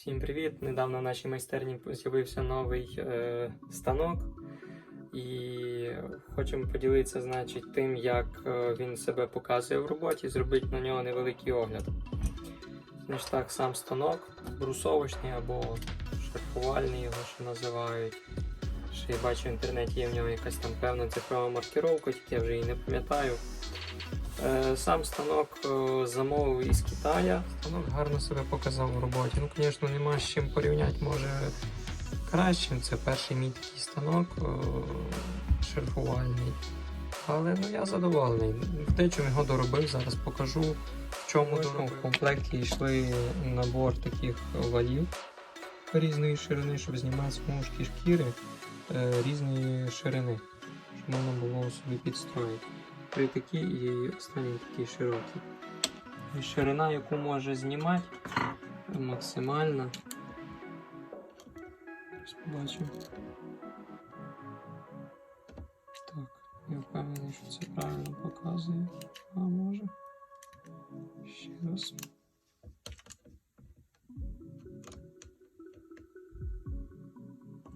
Всім привіт! Недавно в нашій майстерні з'явився новий е, станок, і хочемо поділитися, значить, тим, як е, він себе показує в роботі, зробити на нього невеликий огляд. Значить так, сам станок, брусовочний або шерфувальний його ще називають. Ще я бачу в інтернеті є в нього якась там певна цифрова маркировка, тільки я вже її не пам'ятаю. Е, Сам станок е, замовив із Китая. Станок гарно себе показав в роботі. Ну, звісно, нема з чим порівняти, може кращим. Це перший мій такий станок е, шерфувальний. Але ну, я задоволений. Втечу його доробив, зараз покажу, в чому доробив. В комплекті йшли набор таких валів різної ширини, щоб знімати смужки шкіри різної ширини, щоб можна було собі підстроїти. Три такі і останній такий широкий. І ширина, яку може знімати, максимальна. Ось побачимо. Так, я впевнений, що це правильно показує. А може. Ще раз.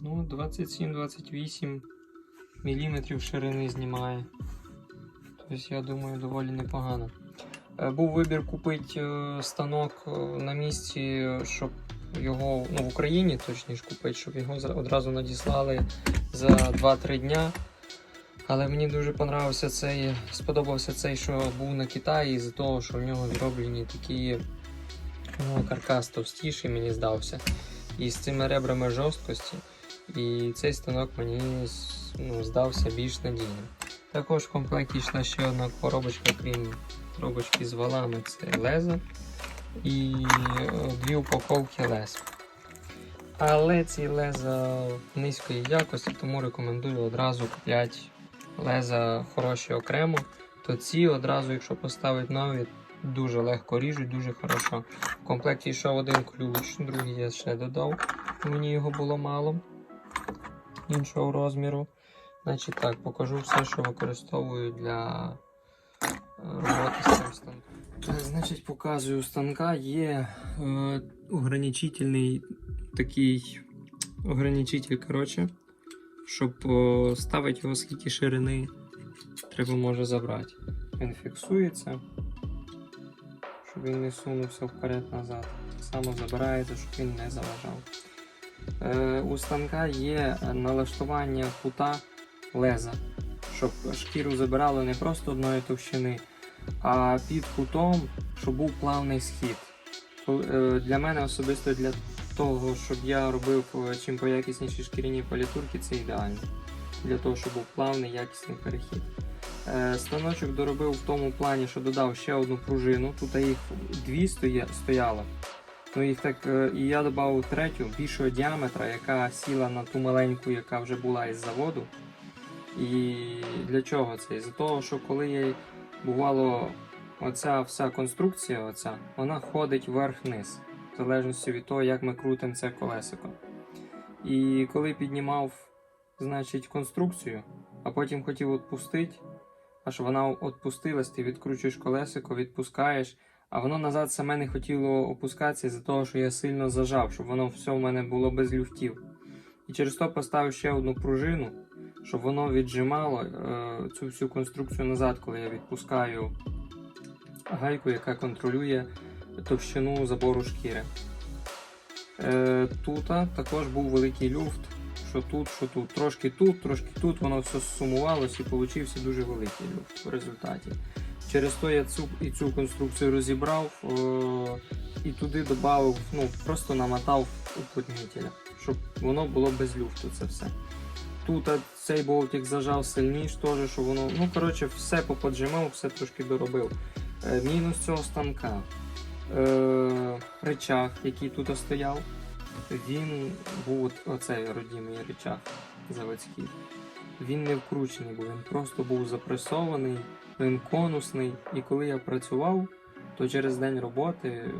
Ну, 27-28 мм ширини знімає. Тобто, я думаю, доволі непогано. Е, Був вибір купити е, станок е, на місці, щоб його ну, в Україні точніше купити, щоб його одразу надіслали за 2-3 дня. Але мені дуже понравився цей, сподобався цей, що був на Китаї, з-за того, що в нього зроблені такі ну, каркас товстіший, мені здався. І з цими ребрами жорсткості. І цей станок мені ну, здався більш надійним. Також в комплекті йшла ще одна коробочка, крім коробочки з валами, це леза і е, дві упаковки лез. Але ці леза низької якості, тому рекомендую одразу купляти леза хороші окремо. То ці одразу, якщо поставити нові, дуже легко ріжуть, дуже хорошо. В комплекті йшов один ключ, другий я ще додав. Мені його було мало іншого розміру. Значить так, покажу все, що використовую для е, роботи з цим станком. Е, Значить, показую у станка є е, ограничительний такий ограничитель, коротше, щоб е, ставити його скільки ширини треба може забрати. Він фіксується, щоб він не сунувся вперед-назад. Само забирається, щоб він не заважав. У станка є налаштування кута леза, щоб шкіру забирало не просто одної товщини, а під кутом, щоб був плавний схід. Е, Для мене особисто для того, щоб я робив е, чим поякісніші шкіряні політурки, це ідеально. Для того, щоб був плавний, якісний перехід. Е, Станочок доробив в тому плані, що додав ще одну пружину. Тут їх дві стоя- стояло. Ну їх так, і я додав третю більшого діаметра, яка сіла на ту маленьку, яка вже була із заводу. І для чого це? Із-за того, що коли я бувало оця вся конструкція, оця, вона ходить вверх-вниз, в залежності від того, як ми крутимо це колесико. І коли піднімав, значить, конструкцію, а потім хотів відпустити, аж вона відпустилась, ти відкручуєш колесико, відпускаєш, а воно назад саме не хотіло опускатися з-за того, що я сильно зажав, щоб воно все в мене було без люфтів. І через то поставив ще одну пружину, щоб воно віджимало е, цю всю конструкцію назад, коли я відпускаю гайку, яка контролює товщину забору шкіри. Е, тут також був великий люфт, що тут, що тут. Трошки тут, трошки тут, воно все сумувалось і получився дуже великий люфт в результаті. Через то я цю і цю конструкцію розібрав е, і туди додав, ну просто намотав уплотнителя, щоб воно було без люфту це все. Тут цей болтик зажав сильніше, теж, що воно. Ну, коротше, все поподжимав, все трошки доробив. Е, мінус цього станка. Е, речах, який тут стояв, він був оцей родімий речах заводський. Він не вкручений був, він просто був запресований, він конусний. І коли я працював, то через день роботи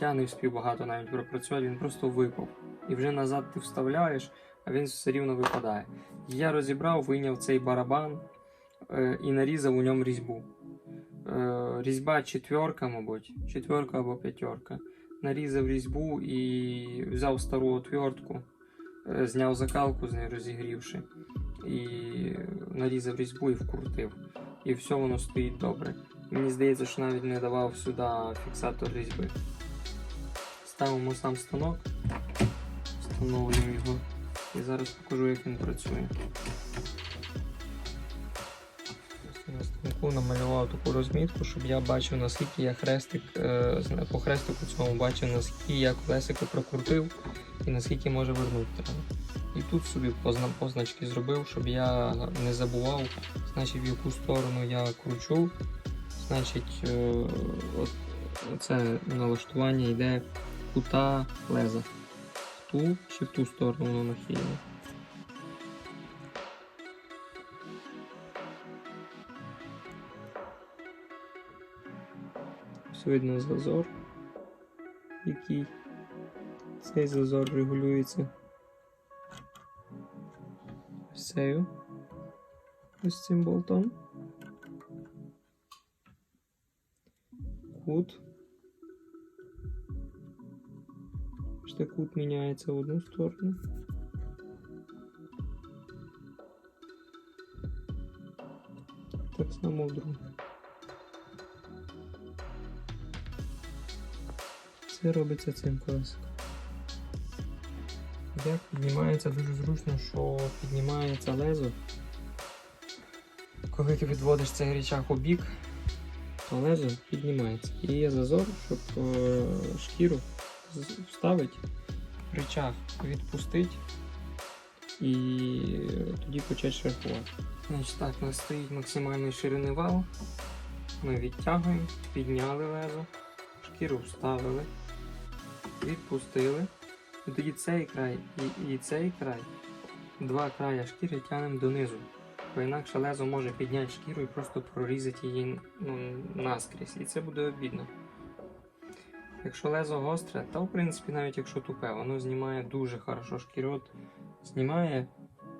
я не встиг багато навіть пропрацювати, він просто випав. І вже назад ти вставляєш, а він все рівно випадає. Я розібрав, вийняв цей барабан е, і нарізав у ньому різьбу. Е, різьба четверка, мабуть, четверка або п'ятерка. нарізав різьбу і взяв стару отвертку, е, зняв закалку з неї розігрівши, і нарізав різьбу і вкрутив. І все воно стоїть добре. Мені здається, що навіть не давав сюди фіксатор різьби. Ставимо сам станок, встановлюємо його і зараз покажу, як він працює. На станку намалював таку розмітку, щоб я бачив, наскільки я хрестик е, по хрестику цьому бачив, наскільки я колесико прокрутив і наскільки може вернути треба. І тут собі позначки зробив, щоб я не забував, значить в яку сторону я кручу, значить е, от, це налаштування йде кута леза. Ту чи в ту сторону воно нахилено. Ось видно зазор, який цей зазор регулюється ось цею, ось цим болтом. Кут. Бачите, кут міняється в одну сторону. Так само в другу. Це робиться цим колесиком. Як піднімається дуже зручно, що піднімається лезо. Коли ти відводиш цей річах у бік, то лезо піднімається. І є зазор, щоб е, шкіру вставити, рычаг відпустити і тоді почати шарпувати. Значить так, у нас стоїть максимальної ширини вал. Ми відтягуємо, підняли лезо, шкіру вставили, відпустили. І тоді цей край і, і цей край, два края шкіри тягнемо донизу. Бо інакше лезо може підняти шкіру і просто прорізати її ну, наскрізь. І це буде обідно. Якщо лезо гостре, то в принципі навіть якщо тупе, воно знімає дуже хорошо шкіру. От знімає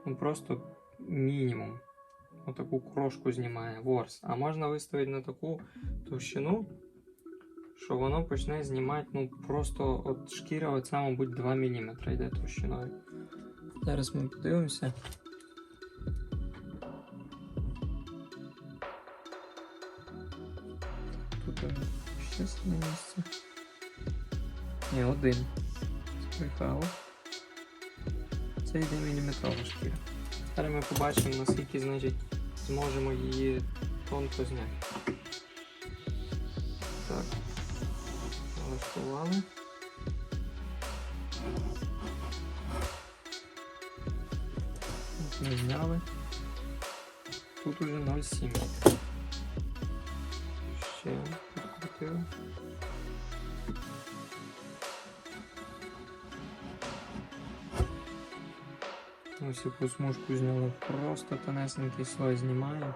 ну, просто мінімум. Отаку крошку знімає ворс. А можна виставити на таку товщину, що воно почне знімати ну, просто от шкіра, оця, мабуть, 2 мм йде товщиною. Зараз ми подивимося. Тут е, ще місце. Ні, один. Збрехало. Це йде міліметрова шкіра. Зараз ми побачимо, наскільки значить, зможемо її тонко зняти. Так. Налаштували. Ми зняли. Тут уже 0,7. Ще підкрутили. Ось яку смужку зняли. Просто тонесенький слой знімаю.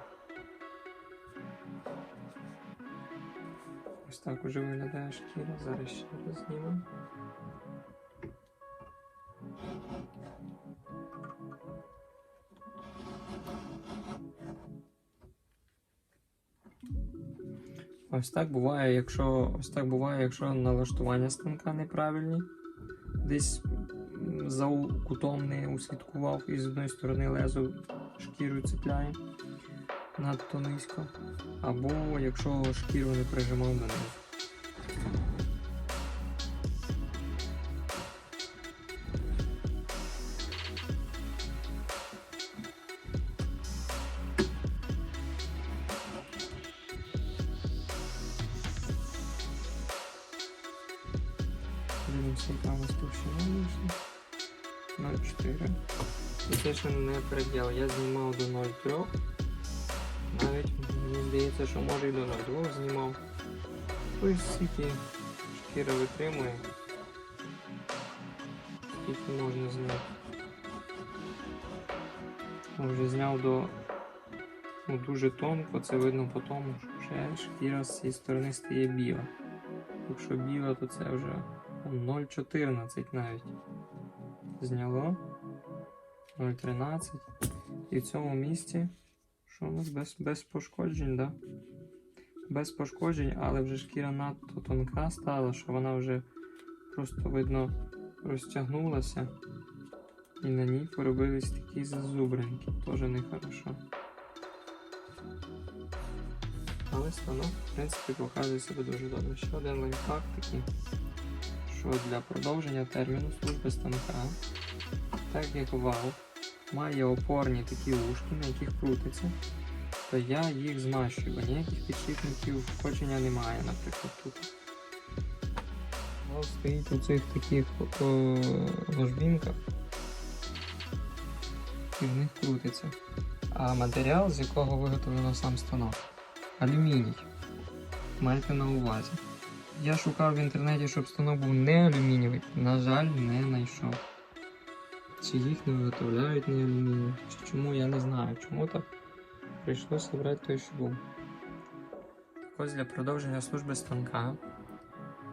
Ось так уже виглядає шкіра. Зараз ще раз знімемо. Ось так буває, якщо ось так буває, якщо налаштування станка неправильні. Десь за кутом не услідкував і з одної сторони лезо шкіру цепляє надто низько. Або якщо шкіру не прижимав донизу. Дивимося, яка у нас товщина вийшла. 0,4. І ще не предел. Я знімав до 0,3. Навіть мені здається, що може і до 0,2 знімав. Тобто скільки шкіра витримує. Скільки можна зняти. Вже зняв до ну, дуже тонко, це видно по тому, що вже шкіра з цієї сторони стає біла. Якщо біла, то це вже 0,14 навіть. Зняло. 0,13. І в цьому місці, що у нас без, без пошкоджень, да? Без пошкоджень, але вже шкіра надто тонка стала, що вона вже просто видно розтягнулася. І на ній поробились такі зазубринки. Теж нехорошо. Але станок, в принципі, показує себе дуже добре. Ще один лайфхак такий, що для продовження терміну служби станка, так як вал має опорні такі ушки, на яких крутиться, то я їх змащую, бо ніяких підшипників вкочення немає, наприклад, тут. Вал стоїть у цих таких ложбінках, і в них крутиться. А матеріал, з якого виготовлено сам станок, алюміній. Майте на увазі. Я шукав в інтернеті, щоб станок був не алюмінієвий. На жаль, не знайшов. Чи їх не виготовляють не алюмінієві, чому я не знаю. Чому так прийшлося брати той, що був. Ось для продовження служби станка,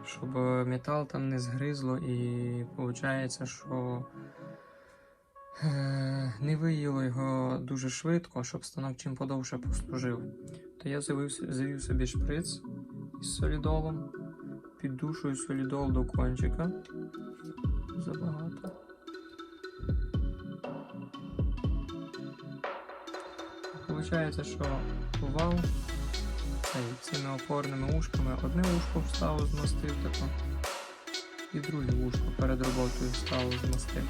щоб метал там не згризло і виходить, що е, не виїло його дуже швидко, щоб станок чим подовше послужив. То я завів, завів собі шприц із солідолом, піддушую солідол до кончика. Забагато. Получається, що вал цими опорними ушками одне ушко вставив, змастив тако, і друге ушко перед роботою вставив, змастив.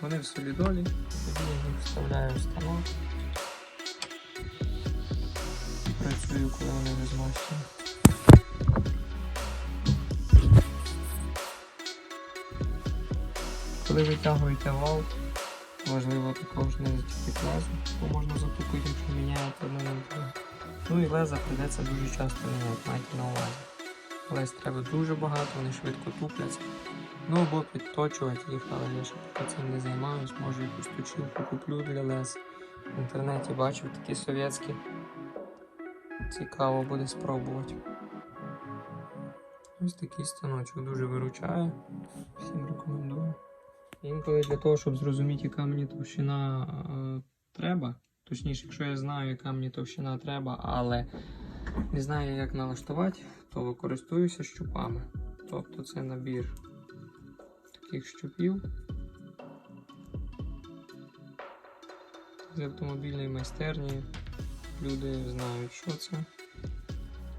Вони в солідолі, тоді я їх вставляю в станок. Працюю, коли вони не змащені. Коли витягуєте вал, важливо також не зачепити лезо, бо можна затупити, якщо міняєте одне на. Ну і леза прийдеться дуже часто міняти, майте на увазі. Лез треба дуже багато, вони швидко тупляться. Ну або підточувати їх, але я ще поки цим не займаюсь, може якусь точилку куплю для лез. В інтернеті бачив такі совєтські. Цікаво буде спробувати. Ось такий станочок дуже виручає. Всім рекомендую. Інколи для того, щоб зрозуміти, яка мені товщина е, треба. Точніше, якщо я знаю, яка мені товщина треба, але не знаю, як налаштувати, то користуюся щупами. Тобто це набір таких щупів з автомобільної майстерні. Люди знають, що це,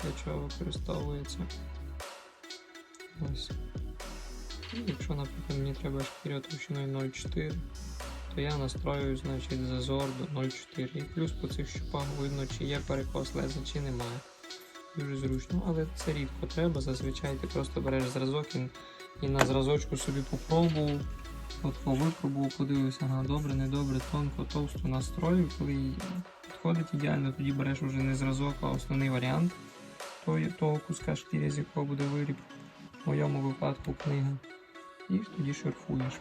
для чого використовується. Ось. І якщо, наприклад, мені треба шкіря товщиною 0,4, то я настрою значить, зазор до 0,4. І плюс по цих щупах видно, чи є перекос леза, чи немає. Дуже зручно, але це рідко треба. Зазвичай ти просто береш зразок і, і на зразочку собі попробував. От випробував, подивився, ага, добре, недобре, тонко, товсто настрою. Коли підходить ідеально, тоді береш уже не зразок, а основний варіант того куска шкіри, з якого буде виріб. В моєму випадку книга. І тоді шерфуєш.